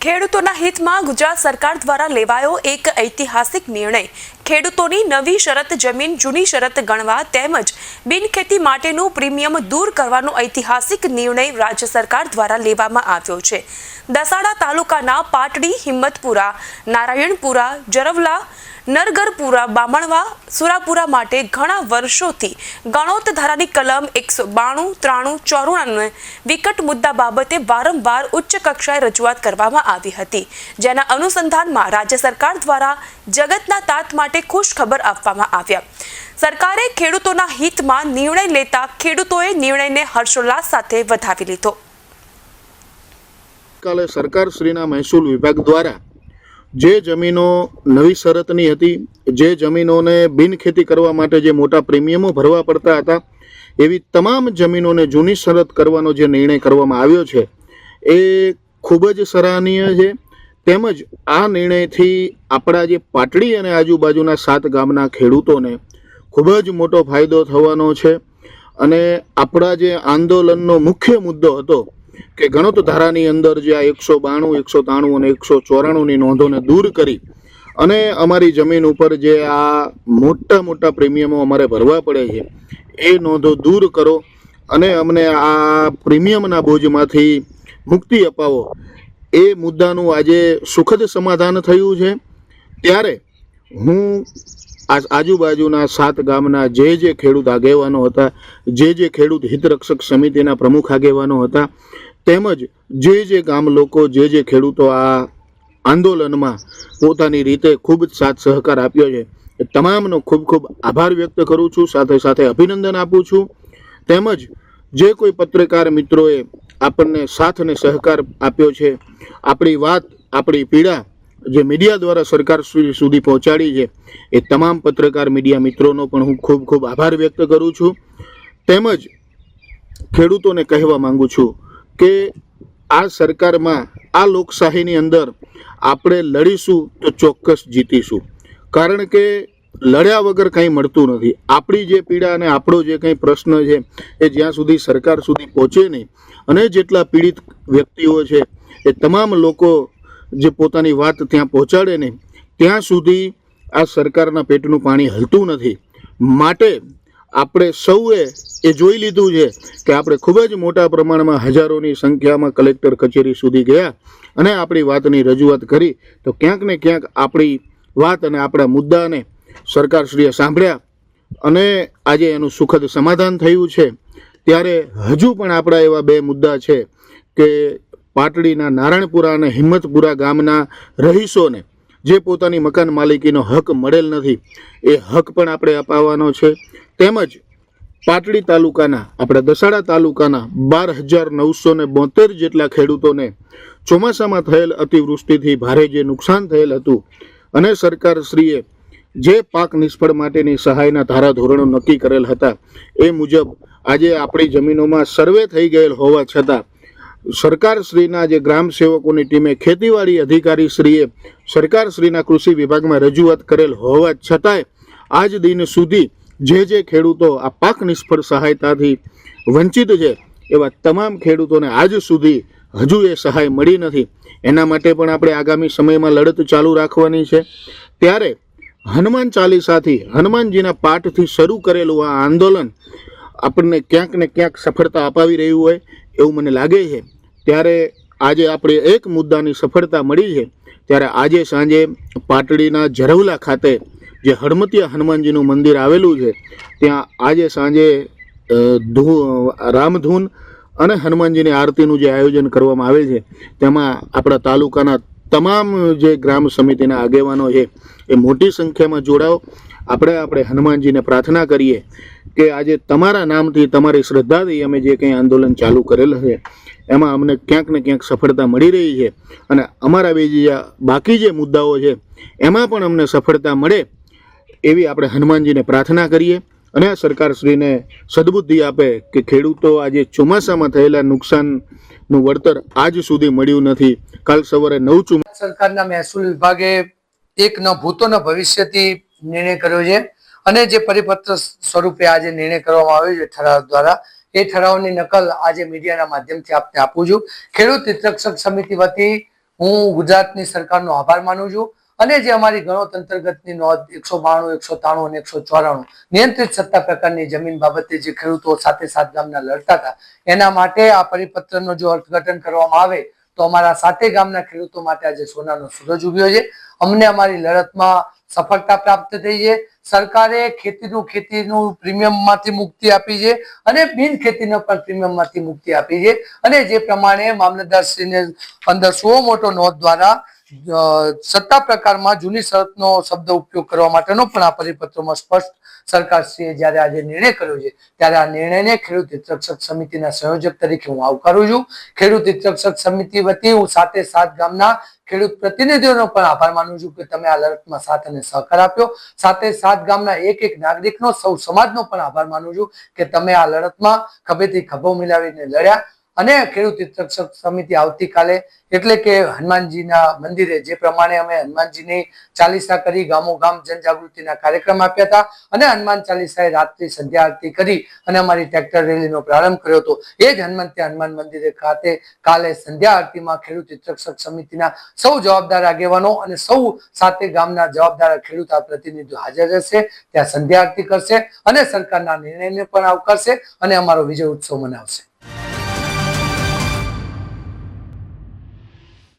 ખેડૂતોના હિતમાં ગુજરાત સરકાર દ્વારા લેવાયો એક ઐતિહાસિક નિર્ણય. ખેડૂતોની નવી શરત જમીન, જૂની શરત ગણવા તેમજ બિનખેતી માટેનું પ્રીમિયમ દૂર કરવાનો ઐતિહાસિક નિર્ણય રાજ્ય સરકાર દ્વારા લેવામાં આવ્યો છે. દસાડા તાલુકાના પાટડી, હિંમતપુરા, નારાયણપુરા, જરવલા નરગરપુરા, બામણવા, સુરાપુરા માટે ઘણા વર્ષોથી ગણોત ધારાની કલમ એકસો બાણું, ત્રાણું ચોરુણાને વિકટ મુદ્દા બાબતે વારંવાર ઉચ્ચ કક્ષાએ રજૂઆત કરવામાં આવી હતી. જેના અનુસંધાનમાં રાજ્ય સરકાર દ્વારા જગતના તાત માટે ખુશ ખબર આપવામાં આવ્યા. સરકારે ખેડૂતોના હિતમાં નિર્ણય લેતા ખેડૂતોએ નિર્ણયને હર્ષોલ્લાસ સાથે વધાવી લીધો. કાલે સરકારશ્રીના મહેસૂલ વિભાગ દ્વારા જે જમીનો નવી શરતની હતી, જે જમીનોને બિનખેતી કરવા માટે જે મોટા પ્રીમિયમો ભરવા પડતા હતા, એવી તમામ જમીનોને જૂની શરત કરવાનો જે નિર્ણય કરવામાં આવ્યો છે, એ ખૂબ જ સરાહનીય છે. તેમજ આ નિર્ણયથી આપણા જે પાટડી અને આજુબાજુના સાત ગામના ખેડૂતોને ખૂબ જ મોટો ફાયદો થવાનો છે. અને આપણા જે આંદોલનનો મુખ્ય મુદ્દો હતો કે ગણત ધારાની અંદર જે આ એકસો બાણું, એકસો ત્રાણું અને એકસો ચોરાણુંની નોંધોને દૂર કરી અને અમારી જમીન ઉપર જે આ મોટા મોટા પ્રીમિયમો અમારે ભરવા પડે છે, એ નોંધો દૂર કરો અને અમને આ પ્રીમિયમના બોજમાંથી મુક્તિ અપાવો. એ મુદ્દાનું આજે સુખદ સમાધાન થયું છે. ત્યારે હું આજુબાજુના સાત ગામના જે જે ખેડૂત આગેવાનો હતા, જે જે ખેડૂત હિતરક્ષક સમિતિના પ્રમુખ આગેવાનો હતા તેમજ જે જે ગામ લોકો, જે જે ખેડૂતો આ આંદોલનમાં પોતાની રીતે ખૂબ જ સાથ સહકાર આપ્યો છે, એ તમામનો ખૂબ ખૂબ આભાર વ્યક્ત કરું છું. સાથે સાથે અભિનંદન આપું છું. તેમજ જે કોઈ પત્રકાર મિત્રોએ આપણને સાથ અને સહકાર આપ્યો છે, આપણી વાત, આપણી પીડા જે મીડિયા દ્વારા સરકાર સુધી પહોંચાડી છે, એ તમામ પત્રકાર મીડિયા મિત્રોનો પણ હું ખૂબ ખૂબ આભાર વ્યક્ત કરું છું. તેમજ ખેડૂતોને કહેવા માંગુ છું કે આ સરકારમાં, આ લોકશાહીની અંદર આપણે લડીશું તો ચોક્કસ જીતીશું. કારણ કે લડ્યા વગર કંઈ મળતું નથી. આપણી જે પીડા અને આપણો જે કંઈ પ્રશ્ન છે, એ જ્યાં સુધી સરકાર સુધી પહોંચે નહીં, અને જેટલા પીડિત વ્યક્તિઓ છે, એ તમામ લોકો જે પોતાની વાત ત્યાં પહોંચાડે નહીં, ત્યાં સુધી આ સરકારના પેટનું પાણી હલતું નથી. માટે આપણે સૌએ એ જોઈ લીધું છે કે આપણે ખૂબ જ મોટા પ્રમાણમાં હજારોની સંખ્યામાં કલેક્ટર કચેરી સુધી ગયા અને આપણી વાતની રજૂઆત કરી. તો ક્યાંક ને ક્યાંક આપણી વાત અને આપણા મુદ્દાને સરકારશ્રીએ સાંભળ્યા અને આજે એનું સુખદ સમાધાન થયું છે. ત્યારે હજુ પણ આપણા એવા બે મુદ્દા છે કે પાટડીના નારાયણપુરા અને હિંમતપુરા ગામના રહીશોને જે પોતાની મકાન માલિકીનો હક મળેલ નથી, એ હક પણ આપણે અપાવવાનો છે. તેમજ પાટડી તાલુકાના, આપણા દસાડા તાલુકાના બાર હજાર નવસો ને બોતેર જેટલા ખેડૂતોને ચોમાસામાં થયેલ અતિવૃષ્ટિથી ભારે જે નુકસાન થયેલ હતું, અને સરકારશ્રીએ જે પાક નિષ્ફળ માટેની સહાયના ધારાધોરણો નક્કી કરેલ હતા, એ મુજબ આજે આપણી જમીનોમાં સર્વે થઈ ગયેલ હોવા છતાં સરકારશ્રીના જે ગ્રામ સેવકોની ટીમે ખેતીવાડી અધિકારીશ્રીએ સરકારશ્રીના કૃષિ વિભાગમાં રજૂઆત કરેલ હોવા છતાંય આજ દિન સુધી જે જે ખેડૂતો આ પાક નિષ્ફળ સહાયતાથી વંચિત છે, એવા તમામ ખેડૂતોને આજ સુધી હજુ એ સહાય મળી નથી. એના માટે પણ આપણે આગામી સમયમાં લડત ચાલુ રાખવાની છે. ત્યારે હનુમાન ચાલીસાથી, હનુમાનજીના પાઠથી શરૂ કરેલું આ આંદોલન આપણને ક્યાંક ને ક્યાંક સફળતા અપાવી રહ્યું હોય. એવું મને લાગે છે. ત્યારે આજે આપણે એક મુદ્દાની સફળતા મળી છે. ત્યારે આજે સાંજે પાટડીના જરવલા ખાતે જે હડમતિયા હનુમાનજીનું મંદિર આવેલું છે, ત્યાં આજે સાંજે ધૂ, રામધૂન અને હનુમાનજીની આરતીનું જે આયોજન કરવામાં આવેલ છે, તેમાં આપણા તાલુકાના તમામ જે ગ્રામ સમિતિના આગેવાનો છે, એ મોટી સંખ્યામાં જોડાઓ. આપણે આપણે હનુમાનજીને પ્રાર્થના કરીએ કે આજે તમારા નામથી તમારી શ્રદ્ધાથી અમે જે કંઈ આંદોલન ચાલુ કરેલ છે, એમાં અમને ક્યાંક ને ક્યાંક સફળતા મળી રહી છે અને અમારા બીજા બાકી જે મુદ્દાઓ છે, એમાં પણ અમને સફળતા મળે એવી આપણે હનુમાનજીને પ્રાર્થના કરીએ અને આ સરકારશ્રીને સદબુદ્ધિ આપે કે ખેડૂતો આજે ચોમાસામાં થયેલા નુકસાનનું વળતર આજ સુધી મળ્યું નથી. કાલ સવારે નવ ચુમ સરકારના મહેસૂલ વિભાગે એક ન ભૂતો ન ભવિષ્યથી નિર્ણય કર્યો છે. અને જે પરિપત્ર સ્વરૂપે આજે નિર્ણય કરવામાં આવ્યો છે ઠરાવ દ્વારા, એ ઠરાવની નકલ આજે મીડિયાના માધ્યમથી આપને આપું છું. ખેડૂત હિતરક્ષક સમિતિ વતી હું ગુજરાતની સરકારનો આભાર માનું છું અને જે અમારી ગણોતંત્રગતની નોંધ એકસો બાણું, એકસો ત્રાણું અને એકસો ચોરાણું નિયંત્રિત સત્તા પ્રકારની જમીન બાબતે જે ખેડૂતો સાથે સાત ગામના લડતા હતા, એના માટે આ પરિપત્રનો જો અર્થઘટન કરવામાં આવે તો અમારા સાતે ગામના ખેડૂતો માટે આજે સોનાનો સૂરજ ઉગ્યો છે. અમને અમારી લડતમાં સફળતા પ્રાપ્ત થઈ છે. સરકારે ખેતીનું ખેતીનું પ્રીમિયમમાંથી મુક્તિ આપી છે અને બિન ખેતીને પણ પ્રીમિયમમાંથી મુક્તિ આપી છે. અને જે પ્રમાણે મામલતદારશ્રીને અંદર સો મોટો નોંધ દ્વારા સત્તા પ્રકારમાં જૂની શરતનો શબ્દ ઉપયોગ કરવા માટેનો પણ આ પરિપત્રમાં સ્પષ્ટ સરકારશ્રીએ જ્યારે આજે નિર્ણય કર્યો છે, ત્યારે આ નિર્ણયને ખેડૂત હિતરક્ષક સમિતિના સંયોજક તરીકે હું આવકારું છું. ખેડૂત હિતરક્ષક સમિતિ વતી હું સાથે સાત ગામના ખેડૂત પ્રતિનિધિઓનો પણ આભાર માનું છું કે તમે આ લડતમાં સાથ અને સહકાર આપ્યો. સાથે સાત ગામના એક એક નાગરિકનો સૌ સમાજનો પણ આભાર માનું છું કે તમે આ લડતમાં ખભેથી ખભો મિલાવીને લડ્યા. અને ખેડૂત હિતરક્ષક સમિતિ આવતીકાલે, એટલે કે હનુમાનજીના મંદિરે, જે પ્રમાણે અમે હનુમાનજીની ચાલીસા કરી, ગામો ગામ જનજાગૃતિના કાર્યક્રમ આપ્યા હતા. અને હનુમાન ચાલીસાએ રાત્રિ સંધ્યા આરતી કરી અને અમારી ટ્રેક્ટર રેલીનો પ્રારંભ કર્યો હતો. એ જ હનુમંતે હનુમાન મંદિરે ખાતે કાલે સંધ્યા આરતીમાં ખેડૂત હિતરક્ષક સમિતિના સૌ જવાબદાર આગેવાનો અને સૌ સાતે ગામના જવાબદાર ખેડૂત આ પ્રતિનિધિઓ હાજર રહેશે. ત્યાં સંધ્યા આરતી કરશે અને સરકારના નિર્ણયને પણ આવકારશે અને અમારો વિજય ઉત્સવ મનાવશે.